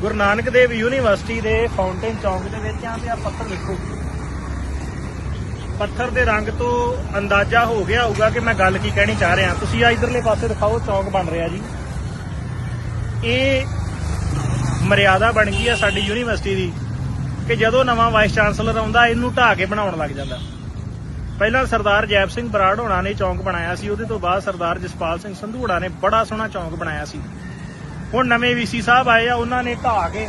ਗੁਰੂ Nanak Dev university ਦੇ fountain ਚੌਂਕ ਦੇ ਵਿੱਚ ਆ ਤੇ ਆ ਪੱਥਰ ਦੇਖੋ। ਪੱਥਰ ਦੇ ਰੰਗ ਤੋਂ ਅੰਦਾਜ਼ਾ ਹੋ ਗਿਆ ਹੋਊਗਾ ਕਿ ਮੈਂ ਗੱਲ ਕੀ ਕਹਿਣੀ ਚਾਹ ਰਿਹਾ। ਤੁਸੀਂ ਆ ਇਧਰਲੇ ਪਾਸੇ ਦਿਖਾਓ, ਚੌਂਕ ਬਣ ਰਿਹਾ ਜੀ। ਇਹ ਮਰਿਆਦਾ ਬਣ ਗਈ ਆ ਸਾਡੀ ਯੂਨੀਵਰਸਿਟੀ ਦੀ ਕਿ ਜਦੋਂ ਨਵਾਂ ਵਾਈਸ ਚਾਂਸਲਰ ਆਉਂਦਾ, ਇਹਨੂੰ ਢਾਹ ਕੇ ਬਣਾਉਣ ਲੱਗ ਜਾਂਦਾ। ਪਹਿਲਾਂ ਸਰਦਾਰ ਜੈਪ ਸਿੰਘ ਬਰਾੜ ਹੋਣਾ ਨੇ ਚੌਂਕ ਬਣਾਇਆ ਸੀ, ਉਹਦੇ ਤੋਂ ਬਾਅਦ ਸਰਦਾਰ ਜਸਪਾਲ ਸਿੰਘ ਸੰਧੂ ਹੋਣਾ ਨੇ ਬੜਾ ਸੋਹਣਾ ਚੌਂਕ ਬਣਾਇਆ ਸੀ। ਹੁਣ ਨਵੇਂ ਵੀਸੀ ਸਾਹਿਬ ਆਏ ਆ, ਉਹਨਾਂ ਨੇ ਢਾਹ ਕੇ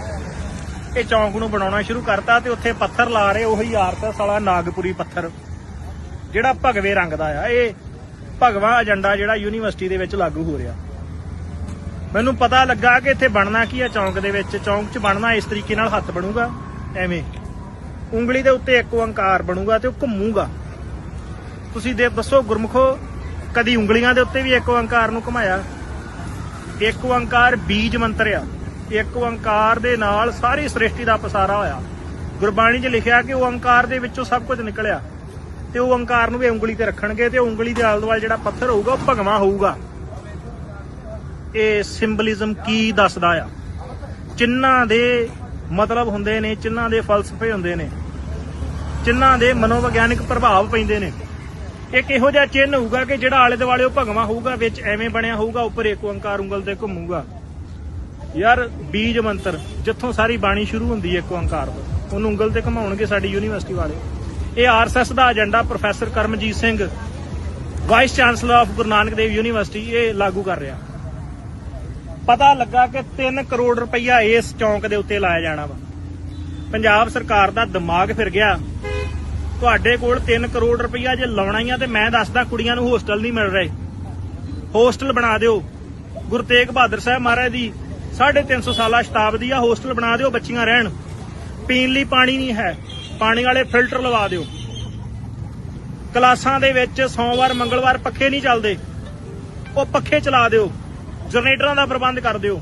ਇਹ ਚੌਂਕ ਨੂੰ ਬਣਾਉਣਾ ਸ਼ੁਰੂ ਕਰਤਾ ਤੇ ਉੱਥੇ ਪੱਥਰ ਲਾ ਰਹੇ ਉਹੀ ਆਰਤਸ ਵਾਲਾ ਨਾਗਪੁਰੀ ਪੱਥਰ, ਜਿਹੜਾ ਭਗਵੇ ਰੰਗ ਦਾ ਆ। ਇਹ ਭਗਵਾ ਏਜੰਡਾ ਜਿਹੜਾ ਯੂਨੀਵਰਸਿਟੀ ਦੇ ਵਿੱਚ ਲਾਗੂ ਹੋ ਰਿਹਾ। ਮੈਨੂੰ ਪਤਾ ਲੱਗਾ ਕਿ ਇੱਥੇ ਬਣਨਾ ਕੀ ਆ ਚੌਂਕ ਦੇ ਵਿੱਚ। ਚੌਂਕ 'ਚ ਬਣਨਾ ਇਸ ਤਰੀਕੇ ਨਾਲ ਹੱਥ ਬਣੂਗਾ, ਐਵੇਂ। ਉਂਗਲੀ ਦੇ ਉੱਤੇ ਇੱਕ ਓੰਕਾਰ ਬਣੂਗਾ ਤੇ ਉਹ ਘੁੰਮੂਗਾ। ਤੁਸੀਂ ਦੇ ਦੱਸੋ ਗੁਰਮੁਖੋ, ਕਦੀ ਉਂਗਲੀਆਂ ਦੇ ਉੱਤੇ ਵੀ ਇੱਕ ਓੰਕਾਰ ਨੂੰ ਘੁਮਾਇਆ? ਇੱਕ ਓੰਕਾਰ ਬੀਜ ਮੰਤਰ ਆ, ਇੱਕ ਓੰਕਾਰ ਦੇ ਨਾਲ ਸਾਰੀ ਸ੍ਰਿਸ਼ਟੀ ਦਾ ਪਸਾਰਾ ਹੋਇਆ। ਗੁਰਬਾਣੀ 'ਚ ਲਿਖਿਆ ਕਿ ਓੰਕਾਰ ਦੇ ਵਿੱਚੋਂ ਸਭ ਕੁਝ ਨਿਕਲਿਆ। ਤੇ ਉਹ ਓੰਕਾਰ ਨੂੰ ਵੀ ਉਂਗਲੀ ਤੇ ਰੱਖਣਗੇ ਤੇ ਉਂਗਲੀ ਦੇ ਆਲੇ ਦੁਆਲੇ ਜਿਹੜਾ ਪੱਥਰ ਹੋਊਗਾ, ਉਹ ਭਗਵਾ ਹੋਊਗਾ। ਇਹ ਸਿੰਬਲਿਜ਼ਮ ਕੀ ਦੱਸਦਾ ਆ? ਚਿੰਨਾਂ ਦੇ ਮਤਲਬ ਹੁੰਦੇ ਨੇ ਚਿੰਨਾਂ ਦੇ ਫਲਸਫੇ ਹੁੰਦੇ ਨੇ। ਚਿੰਨਾਂ ਦੇ ਮਨੋਵਿਗਿਆਨਿਕ ਪ੍ਰਭਾਵ ਪੈਂਦੇ ਨੇ। ਇੱਕ ਇਹੋ ਜਿਹਾ ਚਿੰਨ੍ਹ ਹੋਊਗਾ ਕਿ ਜਿਹੜਾ ਆਲੇ ਦੁਆਲੇ ਉਹ ਭਗਵਾ ਹੋਊਗਾ, ਵਿੱਚ ਐਵੇਂ ਬਣਿਆ ਹੋਊਗਾ, ਉੱਪਰ ਇੱਕ ਓੰਕਾਰ ਉਂਗਲ ਤੇ ਘੁੰਮੂਗਾ। ਯਾਰ ਬੀਜ ਮੰਤਰ, ਜਿੱਥੋਂ ਸਾਰੀ ਬਾਣੀ ਸ਼ੁਰੂ ਹੁੰਦੀ ਹੈ ਇੱਕ ਓੰਕਾਰ ਤੋਂ। ਉਹਨੂੰ ਉਂਗਲ ਤੇ ਘੁਮਾਉਣਗੇ ਸਾਡੀ ਯੂਨੀਵਰਸਿਟੀ ਵਾਲੇ। ਇਹ RSS the agenda professor Karamjit Singh, vice chancellor of Guru Nanak Dev university, ਇਹ ਲਾਗੂ ਕਰ ਰਿਹਾ। ਪਤਾ ਲੱਗਾ ਕਿ 3 ਕਰੋੜ ਰੁਪਈਆ ਇਸ ਚੌਂਕ ਦੇ ਉੱਤੇ ਲਾਇਆ ਜਾਣਾ ਵਾ। ਪੰਜਾਬ ਸਰਕਾਰ ਦਾ ਦਿਮਾਗ ਫਿਰ ਗਿਆ। ਤੁਹਾਡੇ ਕੋਲ 3 ਕਰੋੜ ਰੁਪਈਆ ਜੇ ਲਾਉਣਾ ਹੀ ਆ ਤੇ ਮੈਂ ਦੱਸਦਾ ਕੁੜੀਆਂ ਨੂੰ ਹੋਸਟਲ ਨਹੀਂ ਮਿਲ ਰਹੇ। ਹੋਸਟਲ ਬਣਾ ਦਿਓ। ਗੁਰੂ ਤੇਗ ਬਹਾਦਰ ਸਾਹਿਬ ਮਹਾਰਾਜ ਦੀ 350 ਸਾਲਾ ਸ਼ਤਾਬਦੀ ਆ, ਹੋਸਟਲ ਬਣਾ ਦਿਓ, ਬੱਚੀਆਂ ਰਹਿਣ। ਪੀਣ ਲਈ ਪਾਣੀ ਨਹੀਂ ਹੈ। ਪਾਣੀ ਵਾਲੇ ਫਿਲਟਰ ਲਵਾ ਦਿਓ। ਕਲਾਸਾਂ ਦੇ ਵਿੱਚ ਸੋਮਵਾਰ, ਮੰਗਲਵਾਰ ਪੱਖੇ ਨਹੀਂ ਚੱਲਦੇ। ਉਹ ਪੱਖੇ ਚਲਾ ਦਿਓ। ਜਨਰੇਟਰਾਂ ਦਾ ਪ੍ਰਬੰਧ ਕਰ ਦਿਓ।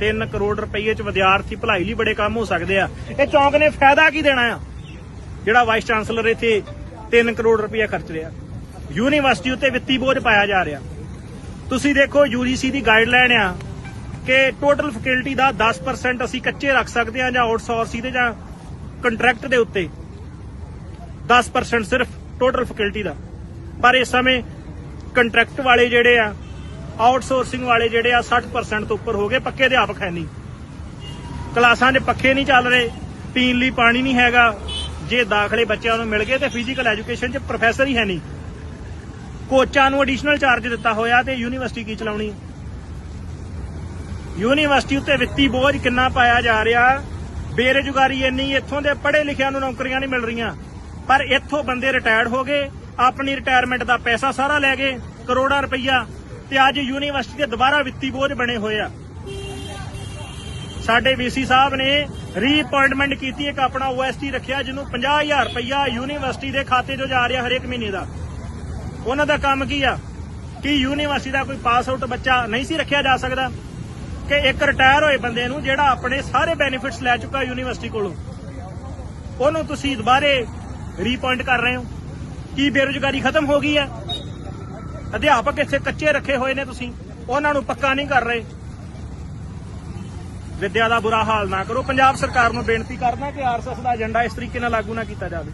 3 ਕਰੋੜ ਰੁਪਏ ਚ ਵਿਦਿਆਰਥੀ ਭਲਾਈ ਲਈ ਬੜੇ ਕੰਮ ਹੋ ਸਕਦੇ ਆ। ਇਹ ਚੌਂਕ ਨੇ ਫਾਇਦਾ ਕੀ ਦੇਣਾ ਆ? ਜਿਹੜਾ ਵਾਈਸ ਚਾਂਸਲਰ ਇੱਥੇ 3 ਕਰੋੜ ਰੁਪਏ ਖਰਚ ਰਿਹਾ। ਯੂਨੀਵਰਸਿਟੀ ਉੱਤੇ ਵਿੱਤੀ ਬੋਝ ਪਾਇਆ ਜਾ ਰਿਹਾ। ਤੁਸੀਂ ਦੇਖੋ, ਯੂਜੀਸੀ ਦੀ ਗਾਈਡਲਾਈਨ ਆ ਕਿ ਟੋਟਲ ਫੈਕਲਟੀ ਦਾ 10% ਅਸੀਂ ਕੱਚੇ ਰੱਖ ਸਕਦੇ ਆ ਜਾਂ ਆਊਟਸੋਰਸ ਇਹਦੇ ਜਾਂ ਕੰਟਰੈਕਟ ਦੇ ਉੱਤੇ। 10% ਸਿਰਫ ਟੋਟਲ ਫੈਕਲਟੀ ਦਾ। ਪਰ ਇਸ ਸਮੇਂ ਕੰਟਰੈਕਟ ਵਾਲੇ ਜਿਹੜੇ ਆ ਆਊਟਸੋਰਸਿੰਗ ਵਾਲੇ ਜਿਹੜੇ ਆ 60% ਤੋਂ ਉੱਪਰ ਹੋ ਗਏ, ਪੱਕੇ ਅਧਿਆਪਕ ਹੈ ਨਹੀਂ। ਕਲਾਸਾਂ 'ਚ ਪੱਖੇ ਨਹੀਂ ਚੱਲ ਰਹੇ, ਪੀਣ ਲਈ ਪਾਣੀ ਨਹੀਂ ਹੈਗਾ ਜੇ ਦਾਖਲੇ ਬੱਚਿਆਂ ਨੂੰ ਮਿਲ ਗਏ ਤੇ ਫਿਜ਼ੀਕਲ ਐਜੂਕੇਸ਼ਨ 'ਚ ਪ੍ਰੋਫੈਸਰ ਹੀ ਹੈ ਨਹੀਂ। ਕੋਚਾਂ ਨੂੰ ਐਡੀਸ਼ਨਲ ਚਾਰਜ ਦਿੱਤਾ ਹੋਇਆ ਤੇ ਯੂਨੀਵਰਸਿਟੀ ਕੀ ਚਲਾਉਣੀ ਯੂਨੀਵਰਸਿਟੀ ਉੱਤੇ ਵਿੱਤੀ ਬੋਝ ਕਿੰਨਾ ਪਾਇਆ ਜਾ ਰਿਹਾ? ਬੇਰੁਜ਼ਗਾਰੀ ਇੰਨੀ, ਇੱਥੋਂ ਦੇ ਪੜ੍ਹੇ ਲਿਖਿਆਂ ਨੂੰ ਨੌਕਰੀਆਂ ਨਹੀਂ ਮਿਲ ਰਹੀਆਂ। ਪਰ ਇੱਥੋਂ ਬੰਦੇ ਰਿਟਾਇਰਡ ਹੋ ਗਏ, ਆਪਣੀ ਰਿਟਾਇਰਮੈਂਟ ਦਾ ਪੈਸਾ ਸਾਰਾ ਲੈ ਗਏ, ਕਰੋੜਾਂ ਰੁਪਈਆ ਤੇ ਅੱਜ ਯੂਨੀਵਰਸਿਟੀ ਦੇ ਦੁਬਾਰਾ ਵਿੱਤੀ ਬੋਝ ਬਣੇ ਹੋਏ ਆ। ਸਾਡੇ ਵੀਸੀ ਸਾਹਿਬ ਨੇ ਰੀਅਪਾਇੰਟਮੈਂਟ ਕੀਤੀ ਇੱਕ ਆਪਣਾ ਓਐਸਟੀ ਰੱਖਿਆ, ਜਿਹਨੂੰ 50000 ਰੁਪਈਆ ਯੂਨੀਵਰਸਿਟੀ ਦੇ ਖਾਤੇ 'ਚੋਂ ਜਾ ਰਿਹਾ ਹਰੇਕ ਮਹੀਨੇ ਦਾ। ਉਹਨਾਂ ਦਾ ਕੰਮ ਕੀ ਆ? ਕਿ ਯੂਨੀਵਰਸਿਟੀ ਦਾ ਕੋਈ ਪਾਸ ਆਊਟ ਬੱਚਾ ਨਹੀਂ ਸੀ ਰੱਖਿਆ ਜਾ ਸਕਦਾ, ਕਿ ਇੱਕ ਰਿਟਾਇਰ ਹੋਏ ਬੰਦੇ ਨੂੰ ਜਿਹੜਾ ਆਪਣੇ ਸਾਰੇ ਬੈਨੀਫਿਟਸ ਲੈ ਚੁੱਕਾ ਯੂਨੀਵਰਸਿਟੀ ਕੋਲੋਂ। ਉਹਨੂੰ ਤੁਸੀਂ ਦੁਬਾਰੇ ਰੀਪਾਇੰਟ ਕਰ ਰਹੇ ਹੋ। ਕੀ ਬੇਰੁਜ਼ਗਾਰੀ ਖਤਮ ਹੋ ਗਈ ਹੈ? ਅਧਿਆਪਕ ਇੱਥੇ ਕੱਚੇ ਰੱਖੇ ਹੋਏ ਨੇ ਤੁਸੀਂ, ਉਹਨਾਂ ਨੂੰ ਪੱਕਾ ਨਹੀਂ ਕਰ ਰਹੇ। ਵਿੱਦਿਆ ਦਾ ਬੁਰਾ ਹਾਲ ਨਾ ਕਰੋ। ਪੰਜਾਬ ਸਰਕਾਰ ਨੂੰ ਬੇਨਤੀ ਕਰਦਾ ਕਿ ਆਰਐਸਐਸ ਦਾ ਏਜੰਡਾ ਇਸ ਤਰੀਕੇ ਨਾਲ ਲਾਗੂ ਨਾ ਕੀਤਾ ਜਾਵੇ।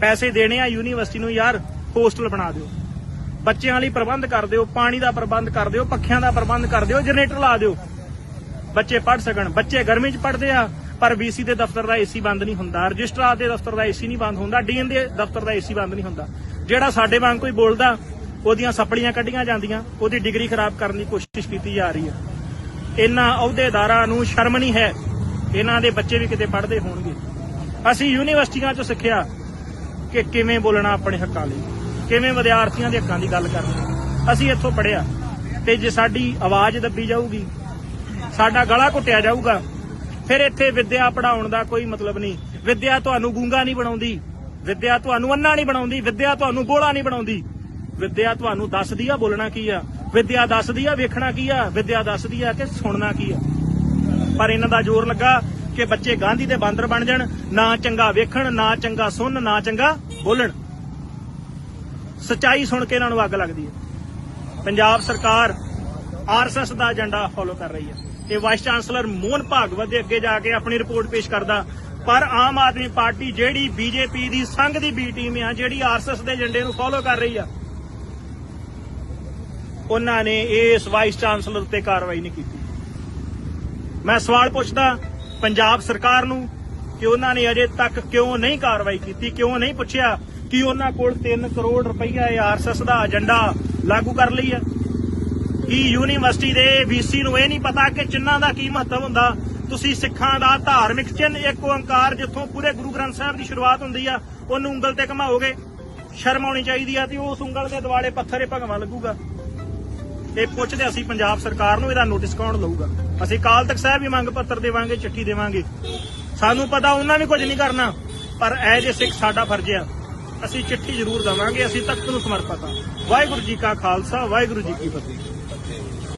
ਪੈਸੇ ਦੇਣੇ ਆ ਯੂਨੀਵਰਸਿਟੀ ਨੂੰ ਯਾਰ, ਹੋਸਟਲ ਬਣਾ ਦਿਓ। ਬੱਚਿਆਂ ਲਈ ਪ੍ਰਬੰਧ ਕਰ ਦਿਓ, ਪਾਣੀ ਦਾ ਪ੍ਰਬੰਧ ਕਰ ਦਿਓ, ਪੱਖਿਆਂ ਦਾ ਪ੍ਰਬੰਧ ਕਰ ਦਿਓ, ਜਨਰੇਟਰ ਲਾ ਦਿਓ। ਬੱਚੇ ਪੜ ਸਕਣ। ਬੱਚੇ ਗਰਮੀ 'ਚ ਪੜਦੇ ਆ, ਪਰ ਵੀਸੀ ਦੇ ਦਫ਼ਤਰ ਦਾ ਏਸੀ ਬੰਦ ਨਹੀਂ ਹੁੰਦਾ। ਰਜਿਸਟਰਾਰ ਦੇ ਦਫ਼ਤਰ ਦਾ ਏਸੀ ਨਹੀਂ ਬੰਦ ਹੁੰਦਾ। ਡੀਐਨ ਦੇ ਦਫ਼ਤਰ ਦਾ ਏਸੀ ਬੰਦ ਨਹੀਂ ਹੁੰਦਾ। ਜਿਹੜਾ ਸਾਡੇ ਵਾਂਗ ਕੋਈ ਬੋਲਦਾ, ਉਹਦੀਆਂ ਸਪਲੀਆਂ ਕੱਢੀਆਂ ਜਾਂਦੀਆਂ। ਉਹਦੀ ਡਿਗਰੀ ਖਰਾਬ ਕਰਨ ਦੀ ਕੋਸ਼ਿਸ਼ ਕੀਤੀ ਜਾ ਰਹੀ ਹੈ। ਇਹਨਾਂ ਅਹੁਦੇਦਾਰਾਂ ਨੂੰ ਸ਼ਰਮ ਨਹੀਂ ਹੈ। ਇਹਨਾਂ ਦੇ ਬੱਚੇ ਵੀ ਕਿਤੇ ਪੜ੍ਹਦੇ ਹੋਣਗੇ। ਅਸੀਂ ਯੂਨੀਵਰਸਿਟੀਆਂ 'ਚ ਸਿੱਖਿਆ ਕਿ ਕਿਵੇਂ ਬੋਲਣਾ ਆਪਣੇ ਹੱਕਾਂ ਲਈ, ਕਿਵੇਂ ਵਿਦਿਆਰਥੀਆਂ ਦੇ ਹੱਕਾਂ ਦੀ ਗੱਲ ਕਰਨੀ। ਅਸੀਂ ਇੱਥੋਂ ਪੜਿਆ ਤੇ ਜੇ ਸਾਡੀ ਆਵਾਜ਼ ਦੱਬੀ ਜਾਊਗੀ, ਸਾਡਾ ਗਲਾ ਘੁੱਟਿਆ ਜਾਊਗਾ, ਫਿਰ ਇੱਥੇ ਵਿਦਿਆ ਪੜਾਉਣ ਦਾ ਕੋਈ ਮਤਲਬ ਨਹੀਂ। ਵਿੱਦਿਆ ਤੁਹਾਨੂੰ ਗੂੰਗਾ ਨਹੀਂ ਬਣਾਉਂਦੀ, ਵਿੱਦਿਆ ਤੁਹਾਨੂੰ ਅੰਨਾ ਨਹੀਂ ਬਣਾਉਂਦੀ, ਵਿੱਦਿਆ ਤੁਹਾਨੂੰ ਬੋਲਾ ਨਹੀਂ ਬਣਾਉਂਦੀ। ਵਿੱਦਿਆ ਤੁਹਾਨੂੰ ਦੱਸਦੀ ਆ ਬੋਲਣਾ ਕੀ ਆ। ਵਿੱਦਿਆ ਦੱਸਦੀ ਆ, ਵੇਖਣਾ ਕੀ ਆ? ਵਿਦਿਆ ਦੱਸਦੀ ਆ ਕਿ ਸੁਣਨਾ ਕੀ ਆ? ਪਰ ਇਹਨਾਂ ਦਾ ਜ਼ੋਰ ਲੱਗਾ ਕਿ ਬੱਚੇ ਗਾਂਧੀ ਦੇ ਬਾਂਦਰ ਬਣ ਜਾਣ, ਨਾ ਚੰਗਾ ਵੇਖਣ, ਨਾ ਚੰਗਾ ਸੁਣ ਨਾ ਚੰਗਾ ਬੋਲਣ। ਸਚਾਈ ਸੁਣ ਕੇ ਇਹਨਾਂ ਨੂੰ ਅੱਗ ਲੱਗਦੀ ਹੈ ਪੰਜਾਬ ਸਰਕਾਰ ਆਰਐਸਐਸ ਦਾ ਏਜੰਡਾ ਫੋਲੋ ਕਰ ਰਹੀ ਹੈ ਇਹ ਵਾਈਸ ਚਾਂਸਲਰ ਮੋਹਨ ਭਾਗਵਤ ਦੇ ਅੱਗੇ ਜਾ ਕੇ ਆਪਣੀ ਰਿਪੋਰਟ ਪੇਸ਼ ਕਰਦਾ। ਪਰ ਆਮ ਆਦਮੀ ਪਾਰਟੀ ਜਿਹੜੀ ਬੀਜੇਪੀ ਦੀ ਸੰਘ ਦੀ ਬੀ ਟੀਮ ਆ, ਜਿਹੜੀ ਆਰਐਸਐਸ ਦੇ ਏਜੰਡੇ ਨੂੰ ਫੋਲੋ ਕਰ ਰਹੀ ਆ ਉਹਨਾਂ ਨੇ ਇਸ ਵਾਈਸ ਚਾਂਸਲਰ ਉੱਤੇ ਕਾਰਵਾਈ ਨਹੀਂ ਕੀਤੀ। ਮੈਂ ਸਵਾਲ ਪੁੱਛਦਾ, ਪੰਜਾਬ ਸਰਕਾਰ ਨੂੰ ਕਿ ਉਹਨਾਂ ਨੇ ਅਜੇ ਤੱਕ ਕਿਉਂ ਨਹੀਂ ਕਾਰਵਾਈ ਕੀਤੀ, ਕਿਉਂ ਨਹੀਂ ਪੁੱਛਿਆ ਕਿ ਉਹਨਾਂ ਕੋਲ 3 ਕਰੋੜ ਰੁਪਈਆ ਆਰਐਸਐਸ ਦਾ ਏਜੰਡਾ ਲਾਗੂ ਕਰ ਲਈ ਹੈ? ਕੀ ਯੂਨੀਵਰਸਿਟੀ ਦੇ ਵੀਸੀ ਨੂੰ ਇਹ ਨਹੀਂ ਪਤਾ ਕਿ ਚਿੰਨ੍ਹਾਂ ਦਾ ਕੀ ਮਹੱਤਵ ਹੁੰਦਾ? ਤੁਸੀਂ ਸਿੱਖਾਂ ਦਾ ਧਾਰਮਿਕ ਚਿੰਨ੍ਹ, ਇੱਕ ਓੰਕਾਰ ਜਿੱਥੋਂ ਪੂਰੇ ਗੁਰੂ ਗ੍ਰੰਥ ਸਾਹਿਬ ਦੀ ਸ਼ੁਰੂਆਤ ਹੁੰਦੀ ਆ, ਉਹਨੂੰ ਉਂਗਲ ਤੇ ਘਮਾਓਗੇ? ਸ਼ਰਮ ਆਉਣੀ ਚਾਹੀਦੀ ਆ ਤੇ ਉਸ ਉਂਗਲ ਦੇ ਦਿਵਾਲੇ ਪੱਥਰ ਇਹ ਭਗਵਾਂ ਲੱਗੂਗਾ। ਇਹ ਪੁੱਛਦੇ ਅਸੀਂ ਪੰਜਾਬ ਸਰਕਾਰ ਨੂੰ ਇਹਦਾ ਨੋਟਿਸ ਕੌਣ ਲਊਗਾ? ਅਸੀਂ ਕਾਲ ਤੱਕ ਸਾਹਿਬ ਵੀ ਮੰਗ ਪੱਤਰ ਦੇਵਾਂਗੇ, ਚਿੱਠੀ ਦੇਵਾਂਗੇ। ਸਾਨੂੰ ਪਤਾ ਉਹਨਾਂ ਵੀ ਕੁਝ ਨਹੀਂ ਕਰਨਾ, ਪਰ ਐਜ ਏ ਸਿੱਖ ਸਾਡਾ ਫਰਜ਼ ਆ, ਅਸੀਂ ਚਿੱਠੀ ਜ਼ਰੂਰ ਦੇਵਾਂਗੇ, ਅਸੀਂ ਤਖਤ ਨੂੰ ਸਮਰਪਿਤ ਹਾਂ ਵਾਹਿਗੁਰੂ ਜੀ ਕਾ ਖਾਲਸਾ, ਵਾਹਿਗੁਰੂ ਜੀ ਕੀ ਫਤਿਹ।